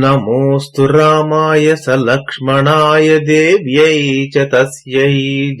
नमोऽस्तु रामाय सलक्ष्मणाय देव्यै च तस्यै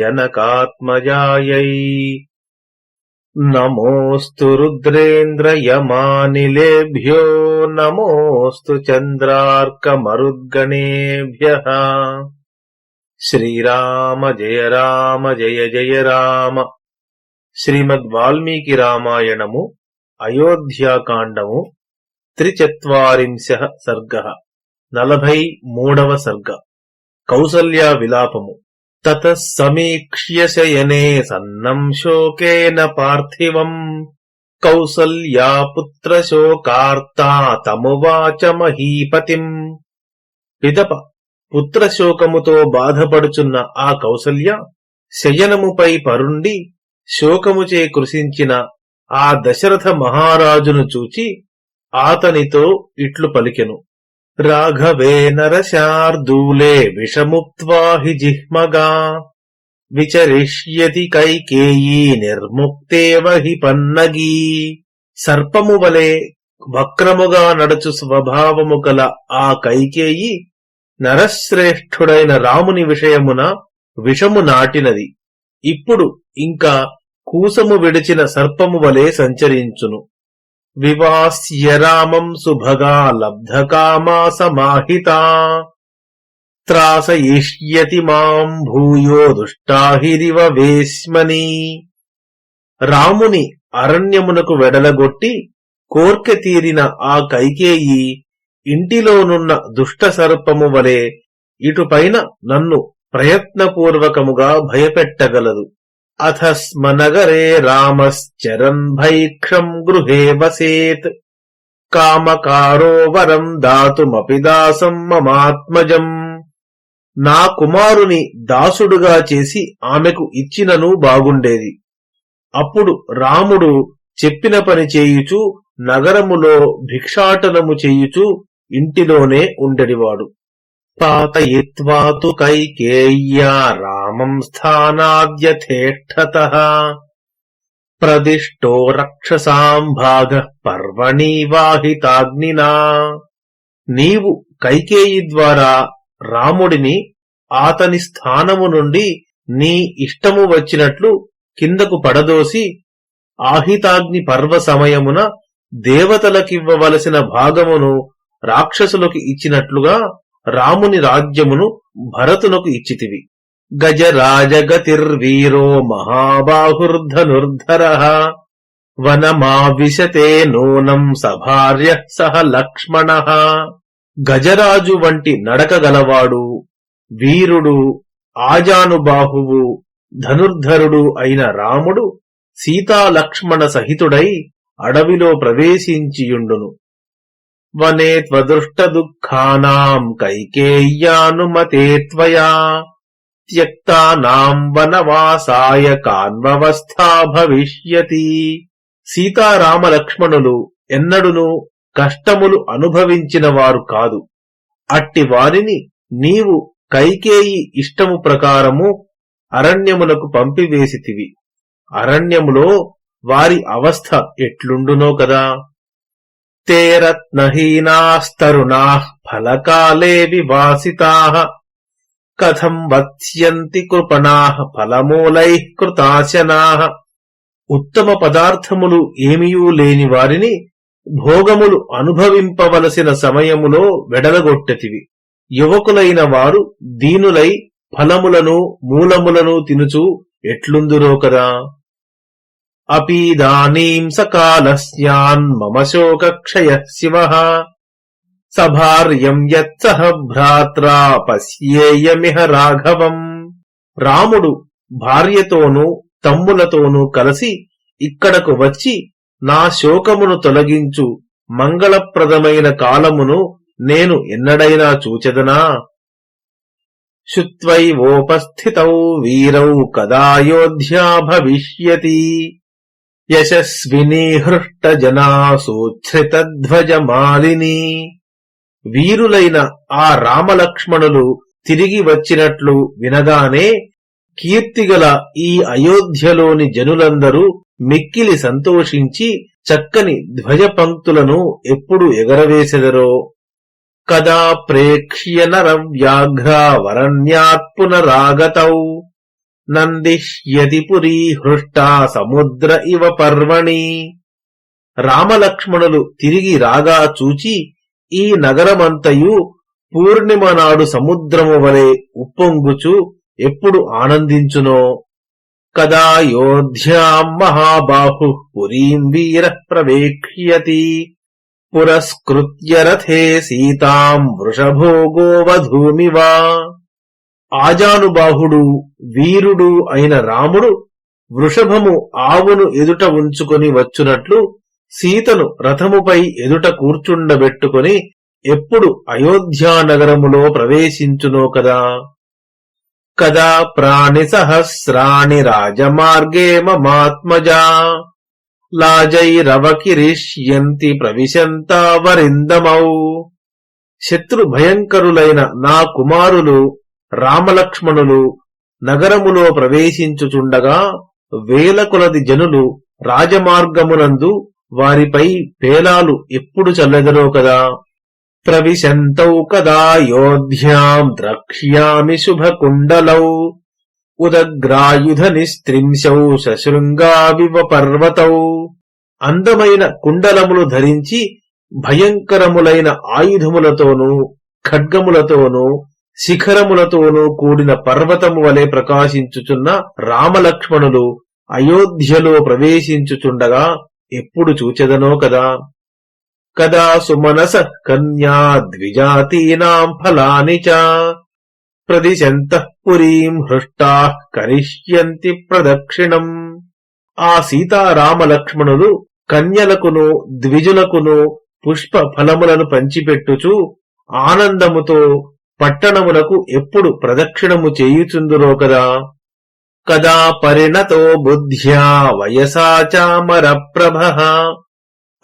जनकात्मजायै नमोऽस्तु रुद्रेन्द्रयमानिलेभ्यो नमोऽस्तु चन्द्रार्कमरुद्गणेभ्यः श्रीराम जय राम जय जय రామ శ్రీమద్ వాల్మీకి రామాయణము అయోధ్యాకాండము త్రిచత్వారింశ సర్గ. నలభై మూడవ సర్గ. కౌసల్యా విలాపము తత సమీక్ష్య శయనే సన్నం శోకేన పార్థివం. కౌసల్యా పుత్ర శోకార్తా తమువాచ మహీపతిం పిదప. పుత్రశోకముతో బాధపడుచున్న ఆ కౌసల్య శయనముపై పరుండి శోకముచే కృషించిన ఆ దశరథ మహారాజును చూచి ఆతనితో ఇట్లు పలికెను. రాఘవే నరశార్దూలే విషముక్త్వా హి జిహ్మగా. విచరిష్యతి కైకేయీ నిర్ముక్తేవ హి పన్నగీ. సర్పము వలె వక్రముగా నడుచు స్వభావము గల ఆ కైకేయి నరశ్రేష్ఠుడైన రాముని విషయమున విషము నాటినది. ఇప్పుడు ఇంకా కూసము విడిచిన సర్పము వలె సంచరించును. వివాస్యరామం సుభగా లబ్ధకామా సమాహితా త్రాసయిష్యతి మాం భూయో దుష్టాహిరివ వేశ్మని రాముని అరణ్యమునకు వెడలగొట్టి కోర్కె తీరిన ఆ కైకేయి ఇంటిలోనున్న దుష్ట సర్పము వలె ఇటుపైన నన్ను ప్రయత్నపూర్వకముగా భయపెట్టగలదు. అథ స్మ నగరే రామశ్చరన్ భైక్షం గృహే వసేత్ కామకారో వరం దాతుమపి దాసం మమాత్మజం నా కుమారుని దాసుడుగా చేసి ఆమెకు ఇచ్చినను బాగుండేది। అప్పుడు రాముడు చెప్పిన పని చేయుచు నగరములో భిక్షాటనము చేయుచు ఇంటిలోనే ఉండడివాడు పాతయిత్వా తు కైకేయ్యా రామం స్థానాద్యథేష్టత ప్రదిష్టో రక్షసాం భాగ వాహితాగ్నినా నీవు కైకేయి ద్వారా రాముడిని ఆతని స్థానము నుండి నీ ఇష్టము వచ్చినట్లు కిందకు పడదోసి ఆహితాగ్ని పర్వ సమయమున దేవతలకివ్వవలసిన భాగమును రాక్షసులకు ఇచ్చినట్లుగా రాముని రాజ్యమును భరతునకు ఇచ్చితివి. గజరాజగతిర్వీరో మహాబాహుర్ధనుర్ధర. వనమావిశతే నూనం సభార్య సహ లక్ష్మణ. గజరాజు వంటి నడక గలవాడు వీరుడు ఆజానుబాహువు ధనుర్ధరుడు అయిన రాముడు సీతాలక్ష్మణ సహితుడై అడవిలో ప్రవేశించియుండును. వనే త్వదృష్ట దుఃఖానాం కైకేయ్యానుమతే త్వయా. త్యక్తానాం వనవాసాయ కాన్వవస్థా భవిష్యతి. సీతారామలక్ష్మణులు ఎన్నడునూ ఎన్నడును కష్టములు అనుభవించిన వారు కాదు. అట్టి వారిని నీవు కైకేయి ఇష్టము ప్రకారము అరణ్యమునకు పంపివేసితివి. అరణ్యములో వారి అవస్థ ఎట్లుండునో కదా? తే రత్నహీనాస్తరుణా ఫలకాలే వివాసితా కథం వత్స్యంతి కృపణా ఫలమూలై కృతాశనా ఉత్తమ పదార్థములు ఏమియూ లేని వారిని భోగములు అనుభవింపవలసిన సమయములో వెడలగొట్టెతివి। యువకులైన వారు దీనులై ఫలములను మూలములను తినుచు ఎట్లుందురో కదా? అపీదానీం సకాలస్యాన్ మమ శోకక్షయ శివ సభార్యం యత్సహ భ్రాత్రా పశ్యేయమిహ రాఘవం రాముడు భార్యతోనూ తమ్ములతోనూ కలిసి ఇక్కడకు వచ్చి నా శోకమును తొలగించు మంగళప్రదమైన కాలమును నేను ఎన్నడైనా చూచెదనా? శుత్వైవోపస్థితౌ వీరౌ కదాయోధ్యా భవిష్యతి। యశస్వినీ హృష్టజనా సూచ్ఛ్రితధ్వజమాలిని వీరులైన ఆ రామలక్ష్మణులు తిరిగి వచ్చినట్లు వినగానే కీర్తిగల ఈ అయోధ్యలోని జనులందరూ మిక్కిలి సంతోషించి చక్కని ధ్వజ పంక్తులను ఎప్పుడు ఎగరవేసెదరో. కదా ప్రేక్ష్య నరవ్యాఘ్రావరణ్యాత్ పునరాగతౌ. నందిష్యతి పురీ హృష్టా సముద్ర ఇవ పర్వణి. రామలక్ష్మణులు తిరిగి రాగా చూచి ఈ నగరమంతయు పూర్ణిమ నాడు సముద్రము వలె ఉప్పొంగుచు ఎప్పుడు ఆనందించునో. కదా యోధ్యాం మహాబాహు పురీం వీర ప్రవేక్ష్యతి. పురస్కృత్య రథే సీతాం వృషభో గోవధూమివా ఆజానుబాహుడు వీరుడు అయిన రాముడు వృషభము ఆవును ఎదుట ఉంచుకొని వచ్చునట్లు సీతను రథముపై ఎదుట కూర్చుండబెట్టుకొని ఎప్పుడు అయోధ్యానగరములో ప్రవేశించునో కదా? కదా ప్రాణి సహస్రాణి రాజమార్గే మమాత్మజా? లాజైరవకిరిష్యంతి ప్రవిశంతా వరిందమౌ? శత్రు భయంకరులైన నా కుమారులు రామలక్ష్మణులు నగరములో ప్రవేశించుచుండగా వేల కొలది జనులు రాజమార్గమునందు వారిపై పేలాలు ఎప్పుడు చల్లెదరో కదా. ప్రవిశంతౌ కదా యోధ్యాం ద్రక్ష్యామి శుభకుండలౌ. ఉదగ్రాయుధ నిస్త్రింశౌ శశృంగావివ పర్వతౌ. అందమైన కుండలములు ధరించి భయంకరములైన ఆయుధములతోనూ ఖడ్గములతోనూ శిఖరములతోనూ కూడిన పర్వతము వలె ప్రకాశించుచున్న రామలక్ష్మణులు అయోధ్యలో ప్రవేశించుచుండగా ఎప్పుడు చూచెదనో కదా? కదా సుమనస కన్యా ద్విజాతీనాం ఫలాని చ? ప్రదిశంతః పురీం హృష్టా కరిష్యంతి ప్రదక్షిణం. ఆ సీతారామలక్ష్మణులు కన్యలకును ద్విజులకును పుష్ప ఫలములను పంచిపెట్టుచు ఆనందముతో పట్టణములకు ఎప్పుడు ప్రదక్షిణము చేయుచుందురో కదా? కదా పరిణతో బుద్ధ్యా వయసా చామర ప్రభ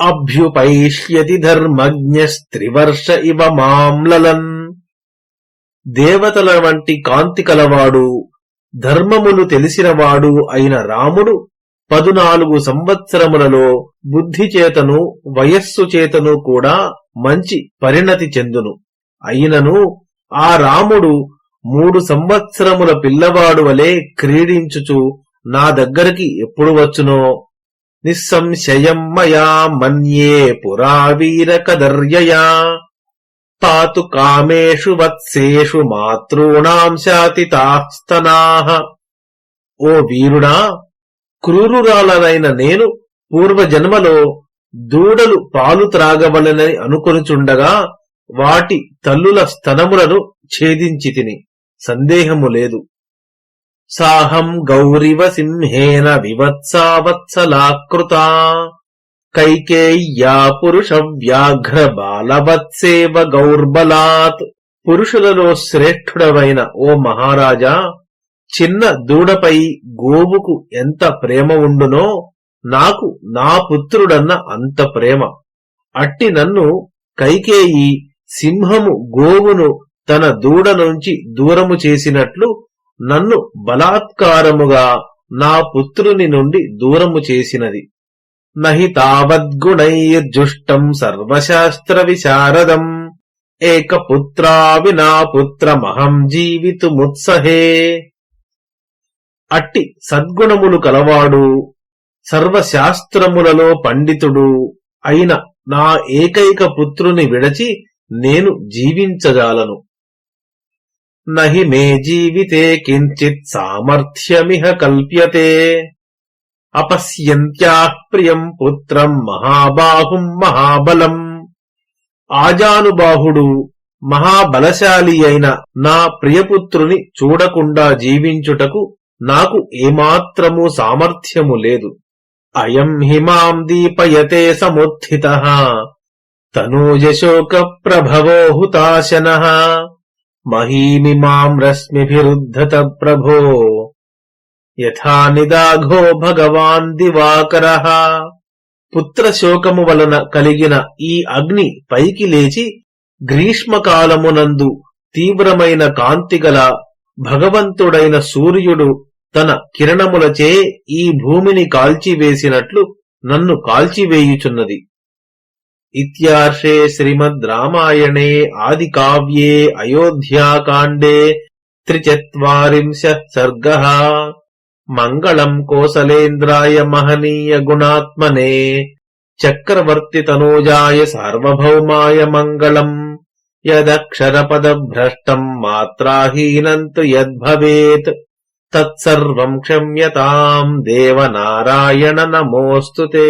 అభ్యుపైష్యతి ధర్మజ్ఞస్త్రివర్ష ఇవ మాంలలన్ దేవతల వంటి కాంతి కలవాడు ధర్మములు తెలిసినవాడు అయిన రాముడు పదునాలుగు సంవత్సరములలో బుద్ధి చేతను వయస్సు చేతను కూడా మంచి పరిణతి చెందును. అయినను ఆ రాముడు మూడు సంవత్సరముల పిల్లవాడు వలె క్రీడించుచు నా దగ్గరికి ఎప్పుడు వచ్చునో? నిస్సంశయం మయా మన్యే పురావీర కదర్యయా. తాతు కామేషు వత్సేషు మాతృణాం శాతితాస్తనాః. ఓ వీరుడా క్రూరురాలనైన నేను పూర్వజన్మలో దూడలు పాలు త్రాగవలనని అనుకొనుచుండగా వాటి తల్లుల స్తనములను ఛేదించి తిని సందేహము లేదు. సాహం గౌరివ సింహేన వివత్సావత్సలాకృతా కైకేయ్యా పురుష వ్యాఘ్ర బాలవత్సేవ గౌర్బలాత్. పురుషులలో శ్రేష్ఠుడవైన ఓ మహారాజా చిన్న దూడపై గోవుకు ఎంత ప్రేమ ఉండునో నాకు నా పుత్రుడన్న అంత ప్రేమ. అట్టి నన్ను కైకేయి సింహము గోవును తన దూడ నుంచి దూరము చేసినట్లు నన్ను బలాత్కారముగా నా పుత్రుని నుండి దూరము చేసినది. నహి తావద్గుణైర్జుష్టం సర్వశాస్త్ర విశారదం. ఏకపుత్రా వినా పుత్రమహం జీవితుముత్సహే. అట్టి సద్గుణములు కలవాడు సర్వశాస్త్రములలో పండితుడు అయిన నా ఏకైక పుత్రుని విడచి నేను జీవించజాలను. నహి మే జీవితే కించిత్ సామర్థ్యమిహ కల్ప్యతే. అపశ్యంత్యాః ప్రియం పుత్రం మహాబాహుం మహాబలం. ఆజానుబాహుడు మహాబలశాలి అయిన నా ప్రియపుత్రుని చూడకుండా జీవించుటకు నాకు ఏమాత్రము సామర్థ్యము లేదు. అయం హిమాం దీపయతే సముత్థిత. తనూజశోక ప్రభవో హుతాశన మహీమిమాం రశ్మిభిరుద్ధత ప్రభో యథా నిదాఘో భగవాన్ దివాకర పుత్రశోకము వలన కలిగిన ఈ అగ్ని పైకి లేచి గ్రీష్మకాలమునందు తీవ్రమైన కాంతిగల భగవంతుడైన సూర్యుడు తన కిరణములచే ఈ భూమిని కాల్చివేసినట్లు నన్ను కాల్చివేయుచున్నది. इत्यार्षे श्रीमद् रामायणे आदिकाव्ये अयोध्याकाण्डे त्रिचत्वारिंशः सर्गः मङ्गलम् कोसलेन्द्राय महनीयगुणात्मने चक्रवर्तितनूजाय सार्वभौमाय मङ्गलम् यदक्षरपदभ्रष्टम् मात्राहीनम् तु यद्भवेत् तत्सर्वम् क्षम्यताम् देवनारायण नमोऽस्तु ते